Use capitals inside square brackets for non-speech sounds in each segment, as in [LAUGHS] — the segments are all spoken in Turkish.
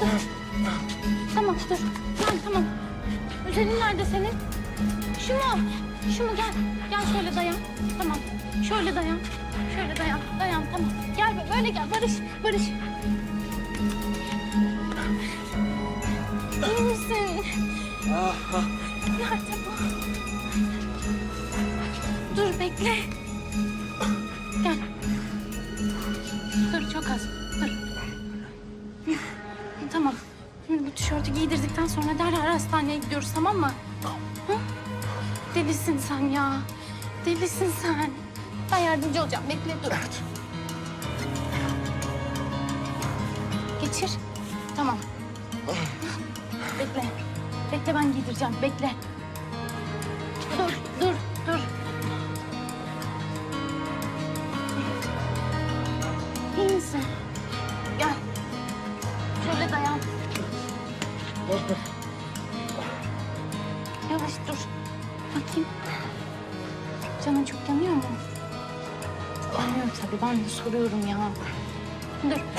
Dur. Tamam, dur. Gel, tamam. Üzerin nerede senin? Şu mu? Şu mu? Gel. Gel şöyle dayan. Tamam. Şöyle dayan. Şöyle dayan. Dayan, tamam. Gel böyle gel. Barış, Barış. İyi misin? Nerede bu? Dur bekle. Tamam. Şimdi bu tişörtü giydirdikten sonra derhal hastaneye gidiyoruz tamam mı? Hı? Delisin sen ya. Delisin sen. Ben yardımcı olacağım. Bekle dur. Geçir. Tamam. Bekle. Bekle ben giydireceğim. Bekle. Dur, dur,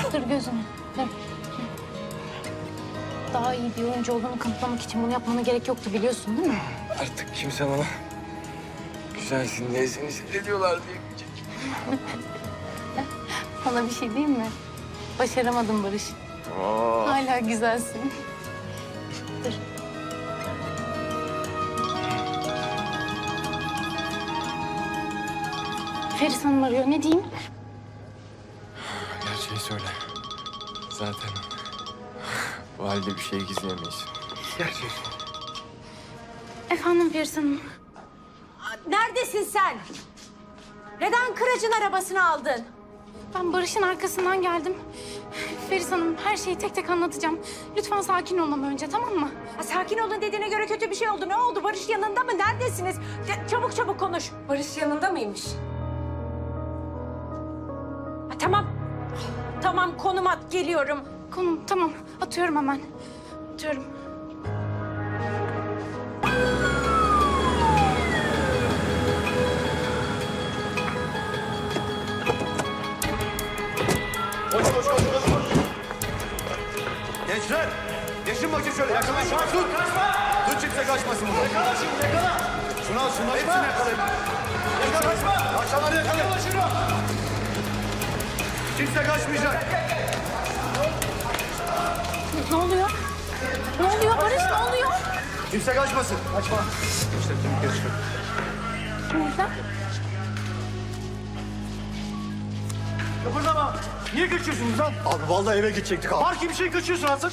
Dur, dur gözünü. Daha iyi bir oyuncu olduğunu kanıtlamak için bunu yapmana gerek yoktu biliyorsun değil mi? Artık kimse bana güzelsin diye seni seyrediyorlar diyemeyecek. [LAUGHS] Sana bir şey diyeyim mi? Başaramadım Barış. Aa, Hala güzelsin. Dur. Feris Hanım arıyor. Ne diyeyim? Zaten valide bir şey gizleyemeyiz. Söyle. Efendim Feris Hanım. Neredesin sen? Neden Kıraç'ın arabasını aldın? Ben Barış'ın arkasından geldim. Feris Hanım her şeyi tek tek anlatacağım. Lütfen sakin olun önce tamam mı? Ha, sakin olun dediğine göre kötü bir şey oldu. Ne oldu? Barış yanında mı? Neredesiniz? Ya, çabuk çabuk konuş. Barış yanında mıymış? Ha, tamam. Tamam konum at geliyorum. Konum tamam. Atıyorum hemen. Atıyorum. Koş koş koş koş koş. Gençler, geçin bakayım şöyle. Yakalayın şunu. Tut. Tut kimse kaçmasın burada. Yakala şimdi yakala. Şunu al şunu. Hepsini yakalayın. Yakala kaçma. Kaçanları yakalayın. Yakala şunu. Kimse kaçmayacak. Ne oluyor? Ne oluyor Barış ne oluyor? Kimse kaçmasın. Kaçma. İşte kimlikleri çıkar. Nerede? Kıpırdama. Niye kaçıyorsunuz lan? Abi vallahi eve gidecektik abi. Var ki bir şey kaçıyorsun artık.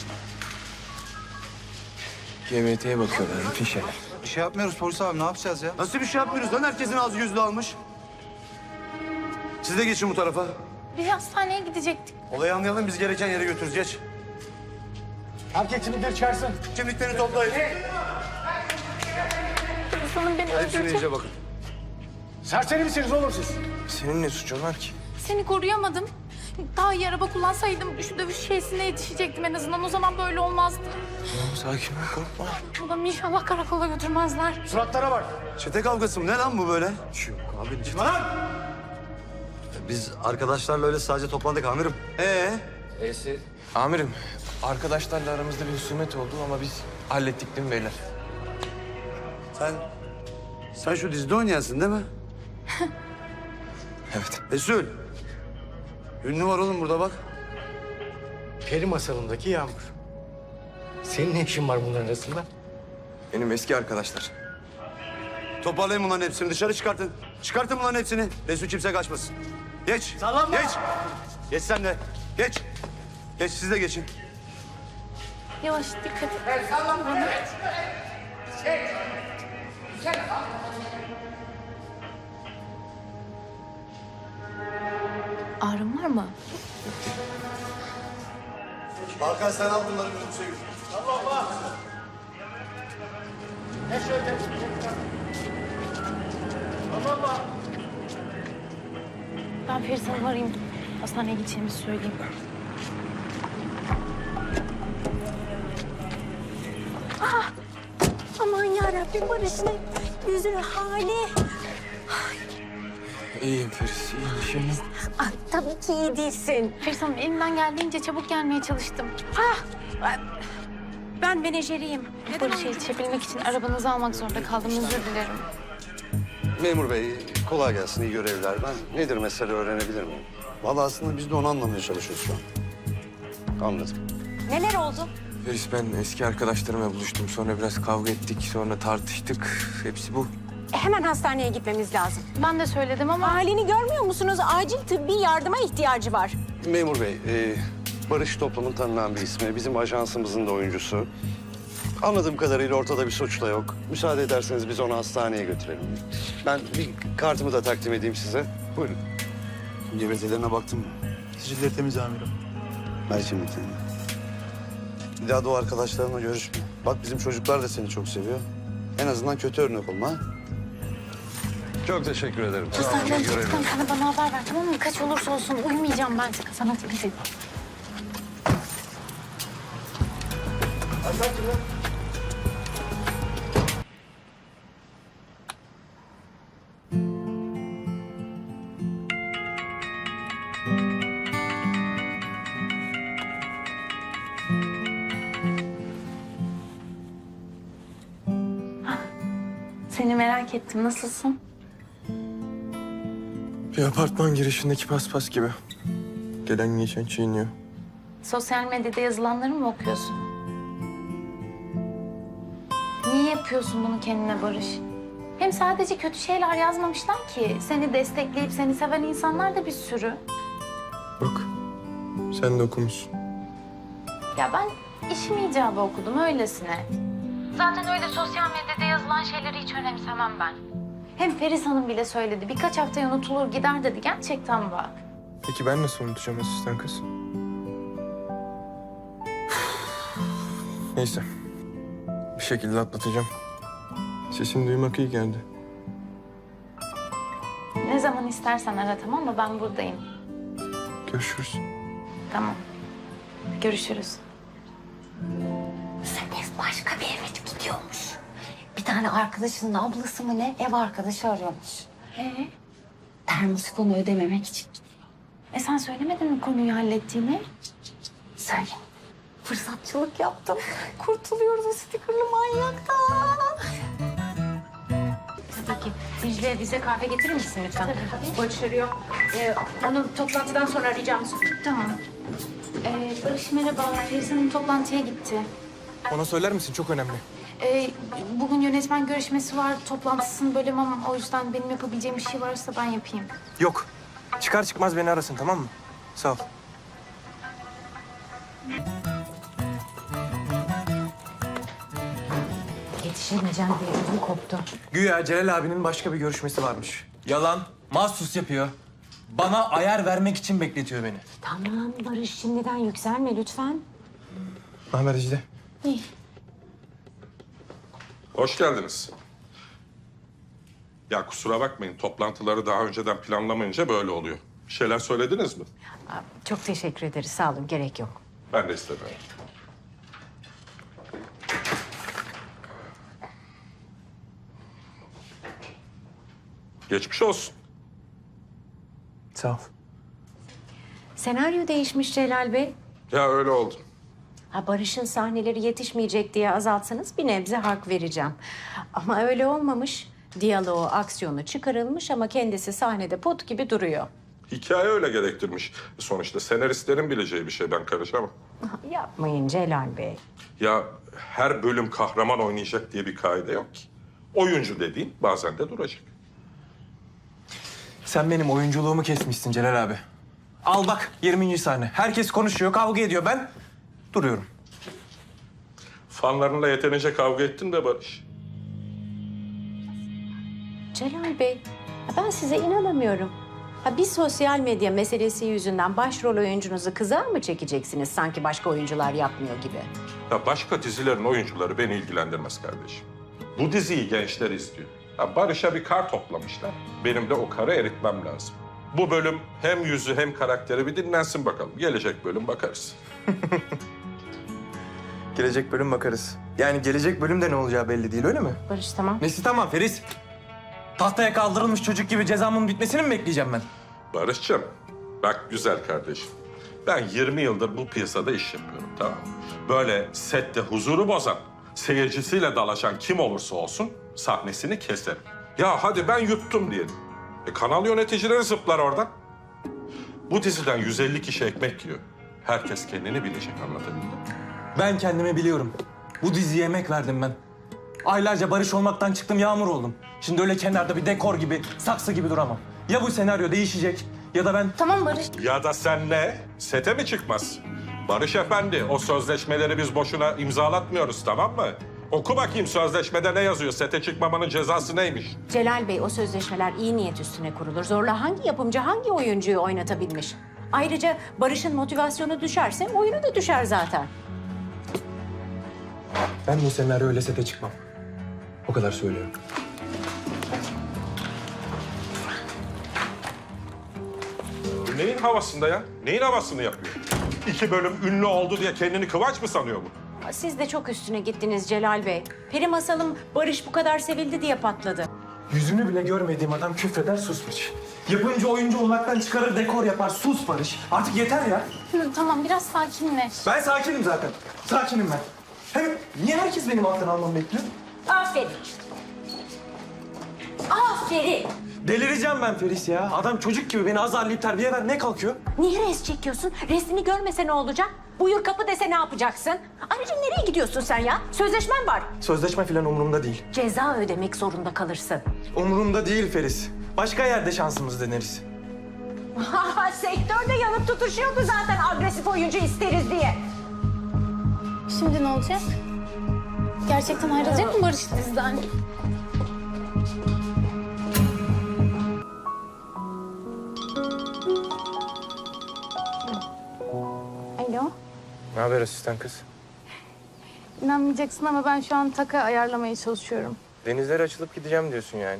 GBT'ye bakıyorlar şeyler. Bir şey yapmıyoruz polis abi ne yapacağız ya? Nasıl bir şey yapmıyoruz lan? Herkesin ağzı gözü almış. Siz de geçin bu tarafa. Bir hastaneye gidecektik. Olayı anlayalım biz gereken yere götürürüz. Geç. Herkes kimlikleri çıkarsın. Kimliklerini toplayın. Hanım beni Hepsini öldürecek. iyice bakın. Serseri misiniz oğlum siz? Senin ne suçun var ki? Seni koruyamadım. Daha iyi araba kullansaydım şu dövüş şeysine yetişecektim en azından. O zaman böyle olmazdı. Tamam sakin ol korkma. Adamı inşallah karakola götürmezler. Suratlara bak. Çete kavgası mı? Ne lan bu böyle? Lan! Biz arkadaşlarla öyle sadece toplandık amirim. Ee? Amirim arkadaşlarla aramızda bir husumet oldu ama biz hallettik değil mi beyler? Sen... Sen şu dizide oynayansın değil mi? [LAUGHS] Evet. Resul. Ünlü var oğlum burada bak. Peri masalındaki Yağmur. Senin ne işin var bunların arasında? Benim eski arkadaşlar. Toparlayın bunların hepsini dışarı çıkartın. Çıkartın bunların hepsini. Resul kimse kaçmasın. Geç. Sallanma. Geç. Geç sen de. Geç. Geç siz de geçin. Yavaş dikkat et. Ağrın var mı? Hakan sen al bunları minibüse götür. Ben Feris Hanım'ı arayayım. Hastaneye gideceğimizi söyleyeyim. Ah! Aman yarabbim Barış'ın yüzü hali. İyiyim Feris, iyiyim. Bir yok. Ah, tabii ki iyi değilsin. Feris Hanım elimden geldiğince çabuk gelmeye çalıştım. Ben menajeriyim. Barış'a yetişebilmek için arabanızı almak zorunda kaldım. Özür dilerim. Memur bey kolay gelsin iyi görevler. Ben nedir mesele öğrenebilir miyim? Vallahi aslında biz de onu anlamaya çalışıyoruz şu an. Anladım. Neler oldu? Feris ben eski arkadaşlarımla buluştum. Sonra biraz kavga ettik, sonra tartıştık. Hepsi bu. E, hemen hastaneye gitmemiz lazım. Ben de söyledim ama Halini görmüyor musunuz? Acil tıbbi yardıma ihtiyacı var. Memur bey, e, Barış toplumun tanınan bir ismi. Bizim ajansımızın da oyuncusu. Anladığım kadarıyla ortada bir suç da yok. Müsaade ederseniz biz onu hastaneye götürelim. Ben bir kartımı da takdim edeyim size. Buyurun. Gevezelerine baktım. Sicilleri temiz amirim. Ben şimdi Bir daha da o arkadaşlarınla görüşme. Bak bizim çocuklar da seni çok seviyor. En azından kötü örnek olma. ha? Çok teşekkür ederim. Hastaneden çıktıktan sonra bana haber ver tamam mı? Kaç olursa olsun uyumayacağım ben. Sana dikkat et. Ah, Seni merak ettim. Nasılsın? Bir apartman girişindeki paspas gibi. Gelen geçen çiğniyor. Sosyal medyada yazılanları mı okuyorsun? Niye yapıyorsun bunu kendine Barış? Hem sadece kötü şeyler yazmamışlar ki. Seni destekleyip seni seven insanlar da bir sürü. Bak, sen de okumuşsun. Ya ben işim icabı okudum öylesine. Zaten öyle sosyal medyada yazılan şeyleri hiç önemsemem ben. Hem Feris Hanım bile söyledi. Birkaç haftaya unutulur gider dedi. Gerçekten bak. Peki ben nasıl unutacağım asistan kız? Neyse. Bir şekilde atlatacağım. Sesini duymak iyi geldi. Ne zaman istersen ara tamam mı? Ben buradayım. Görüşürüz. Tamam. Görüşürüz. Sedef başka bir eve. Tane arkadaşının ablası mı ne ev arkadaşı arıyormuş. Ee? Termosifonu ödememek için. E sen söylemedin mi konuyu hallettiğini? Söyle. Fırsatçılık yaptım. Kurtuluyoruz o stikerli manyaktan. Peki. Dicle bize kahve getirir misin lütfen? Barış arıyor. Ee, onu toplantıdan sonra arayacağım. Tamam. Ee, Barış merhaba. Hanım toplantıya gitti. Ona söyler misin? Çok önemli. Ee, bugün yönetmen görüşmesi var. Toplantısını bölemem. O yüzden benim yapabileceğim bir şey varsa ben yapayım. Yok. Çıkar çıkmaz beni arasın tamam mı? Sağ ol. Yetişemeyeceğim diye ödüm koptu. Güya Celal abinin başka bir görüşmesi varmış. Yalan. Mahsus yapıyor. Bana ayar vermek için bekletiyor beni. Tamam Barış şimdiden yükselme lütfen. Ne haber Dicle? Hoş geldiniz. Ya kusura bakmayın, toplantıları daha önceden planlamayınca böyle oluyor. Bir şeyler söylediniz mi? Çok teşekkür ederiz sağ olun gerek yok. Ben de istemiyorum. Geçmiş olsun. Sağ ol. Senaryo değişmiş Celal Bey. Ya öyle oldu. Ha, Barış'ın sahneleri yetişmeyecek diye azaltsanız bir nebze hak vereceğim. Ama öyle olmamış. Diyaloğu, aksiyonu çıkarılmış ama kendisi sahnede pot gibi duruyor. Hikaye öyle gerektirmiş. Sonuçta senaristlerin bileceği bir şey, ben karışamam. [LAUGHS] Yapmayın Celal Bey. Ya her bölüm kahraman oynayacak diye bir kaide yok ki. Oyuncu dediğin bazen de duracak. Sen benim oyunculuğumu kesmişsin Celal abi. Al bak 20. sahne. Herkes konuşuyor, kavga ediyor. Ben duruyorum. Fanlarınla yeterince kavga ettin de Barış. Celal Bey, ha, ben size inanamıyorum. Ha, bir sosyal medya meselesi yüzünden başrol oyuncunuzu kızar mı çekeceksiniz sanki başka oyuncular yapmıyor gibi? Ya başka dizilerin oyuncuları beni ilgilendirmez kardeşim. Bu diziyi gençler istiyor. Ya Barış'a bir kar toplamışlar. Benim de o karı eritmem lazım. Bu bölüm hem yüzü hem karakteri bir dinlensin bakalım. Gelecek bölüm bakarız. [LAUGHS] Gelecek bölüm bakarız. Yani gelecek bölümde ne olacağı belli değil öyle mi? Barış tamam. Nesi tamam Feris? Tahtaya kaldırılmış çocuk gibi cezamın bitmesini mi bekleyeceğim ben? Barış'cığım, bak güzel kardeşim. Ben 20 yıldır bu piyasada iş yapıyorum, tamam mı? Böyle sette huzuru bozan, seyircisiyle dalaşan kim olursa olsun sahnesini keserim. Ya hadi ben yuttum diyelim. E, kanal yöneticileri zıplar oradan. Bu diziden 150 kişi ekmek yiyor. Herkes kendini bilecek anlatabildim? Ben kendimi biliyorum. Bu diziye emek verdim ben. Aylarca barış olmaktan çıktım yağmur oldum. Şimdi öyle kenarda bir dekor gibi, saksı gibi duramam. Ya bu senaryo değişecek ya da ben... Tamam Barış. Ya da sen ne? Sete mi çıkmaz? Barış Efendi, o sözleşmeleri biz boşuna imzalatmıyoruz tamam mı? Oku bakayım sözleşmede ne yazıyor? Sete çıkmamanın cezası neymiş? Celal Bey o sözleşmeler iyi niyet üstüne kurulur. Zorla hangi yapımcı hangi oyuncuyu oynatabilmiş? Ayrıca Barış'ın motivasyonu düşerse oyunu da düşer zaten. Ben bu senaryo öyle sete çıkmam. O kadar söylüyorum. Neyin havasında ya? Neyin havasını yapıyor? İki bölüm ünlü oldu diye kendini kıvanç mı sanıyor bu? Siz de çok üstüne gittiniz Celal Bey. Peri masalım Barış bu kadar sevildi diye patladı. Yüzünü bile görmediğim adam küfreder susmuş. Yapınca oyuncu olmaktan çıkarır dekor yapar. Sus Barış. Artık yeter ya. Hı, Tamam biraz sakinleş. Ben sakinim zaten. Sakinim ben. Niye herkes benim alttan almamı bekliyor? Aferin. Aferin. Delireceğim ben Feris ya. Adam çocuk gibi beni azarlayıp terbiye ver. Ne kalkıyor? Niye res çekiyorsun? Resmini görmese ne olacak? Buyur kapı dese ne yapacaksın? Ayrıca nereye gidiyorsun sen ya? Sözleşmen var. Sözleşme falan umurumda değil. Ceza ödemek zorunda kalırsın. Umurumda değil Feris. Başka yerde şansımızı deneriz. Sektörde yanıp tutuşuyordu zaten agresif oyuncu isteriz diye. Şimdi ne olacak? Gerçekten ayrılacak mı Barış diziden? Alo. Ne haber asistan kız? İnanmayacaksın ama ben şu an taka ayarlamaya çalışıyorum. Denizlere açılıp gideceğim diyorsun yani.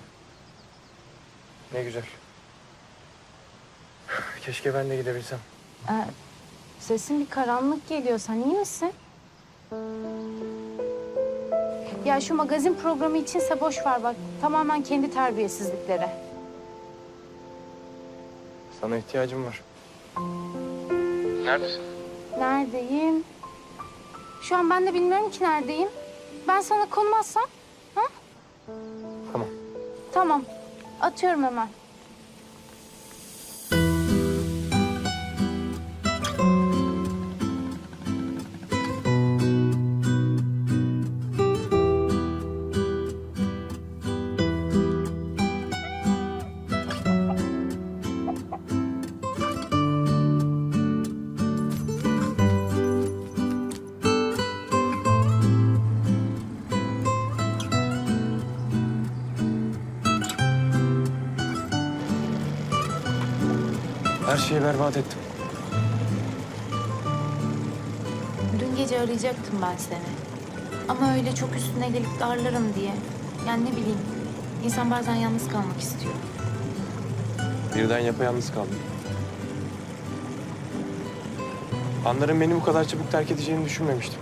Ne güzel. [SIGHS] Keşke ben de gidebilsem. Ee, sesin bir karanlık geliyor. Sen iyi misin? Ya şu magazin programı içinse boş ver bak. Tamamen kendi terbiyesizlikleri. Sana ihtiyacım var. Neredesin? Neredeyim? Şu an ben de bilmiyorum ki neredeyim. Ben sana konum atsam. Ha? Tamam. Tamam. Atıyorum hemen. Her şeyi berbat ettim. Dün gece arayacaktım ben seni. Ama öyle çok üstüne gelip darlarım diye. Yani ne bileyim. İnsan bazen yalnız kalmak istiyor. Birden yapayalnız kaldım. Anların beni bu kadar çabuk terk edeceğini düşünmemiştim.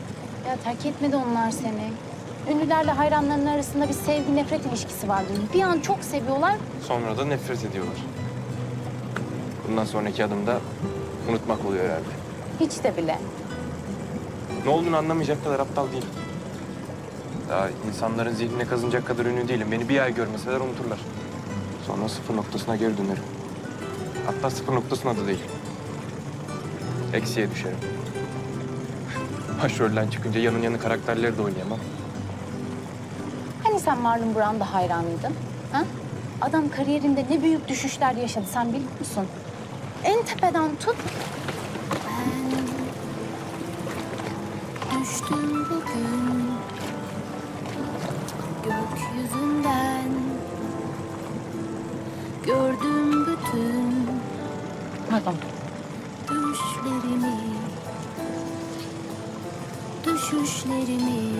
Ya terk etmedi onlar seni. Ünlülerle hayranlarının arasında bir sevgi nefret ilişkisi vardır. Bir an çok seviyorlar. Sonra da nefret ediyorlar. Bundan sonraki adım da unutmak oluyor herhalde. Hiç de bile. Ne olduğunu anlamayacak kadar aptal değilim. Daha insanların zihnine kazınacak kadar ünlü değilim. Beni bir ay görmeseler unuturlar. Sonra sıfır noktasına geri dönerim. Hatta sıfır noktasına da değil. Eksiye düşerim. [LAUGHS] Başrolden çıkınca yanın yanı karakterleri de oynayamam. Hani sen Marlon Brando hayranıydın? Ha? Adam kariyerinde ne büyük düşüşler yaşadı sen biliyor musun? En tepeden tut. Düştüm bugün gökyüzünden Gördüm bütün Pardon. düşlerimi Düşüşlerimi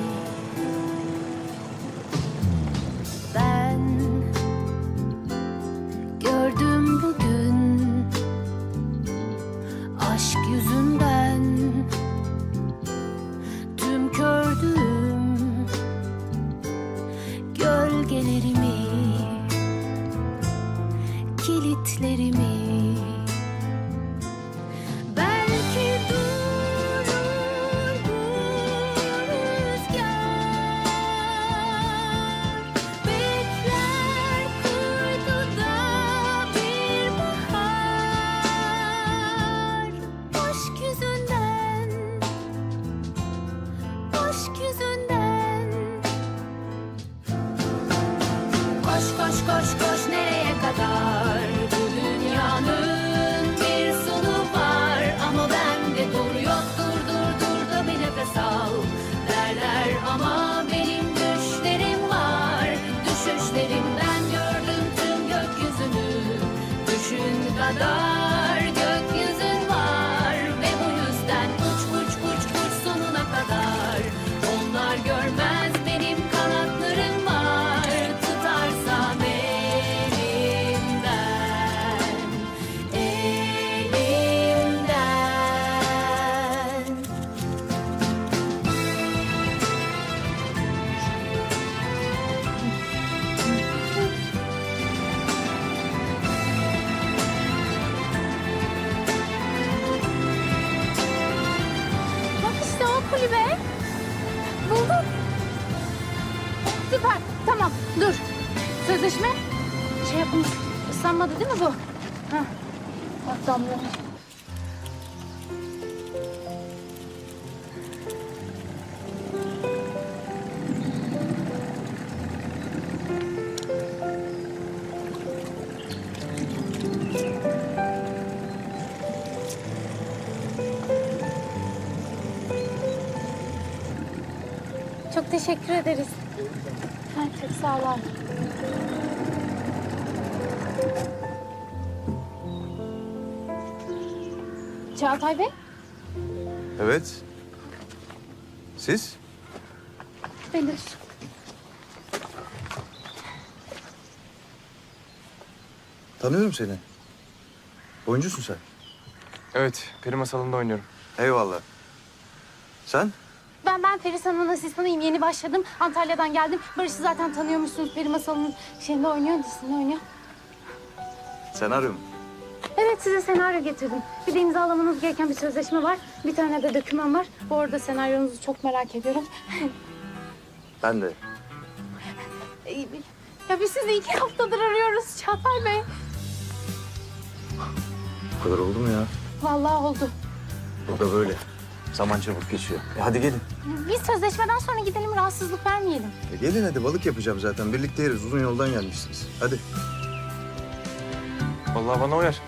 Tamam dur. Sözleşme. Şey yapın. Islanmadı değil mi bu? Hah. Bak damlıyor. Çok teşekkür ederiz. Çağatay Bey, Evet. Siz? Belir. Tanıyorum seni. Oyuncusun sen. Evet, peri masalında oynuyorum. Eyvallah. Sen? Ben ben Feris Hanım'ın asistanıyım. Yeni başladım. Antalya'dan geldim. Barış'ı zaten tanıyormuşsunuz. Peri Masalı'nın şeyinde oynuyor, dizisinde oynuyor. Senaryo mu? Evet size senaryo getirdim. Bir de imzalamanız gereken bir sözleşme var. Bir tane de doküman var. Bu arada senaryonuzu çok merak ediyorum. [LAUGHS] Ben de. Ee, ya biz sizi iki haftadır arıyoruz Çağatay Bey. Bu kadar oldu mu ya? Vallahi oldu. Burada böyle. Zaman çabuk geçiyor. E hadi gelin. Biz sözleşmeden sonra gidelim rahatsızlık vermeyelim. E gelin hadi balık yapacağım zaten. Birlikte yeriz. Uzun yoldan gelmişsiniz. Hadi. Vallahi bana uyar.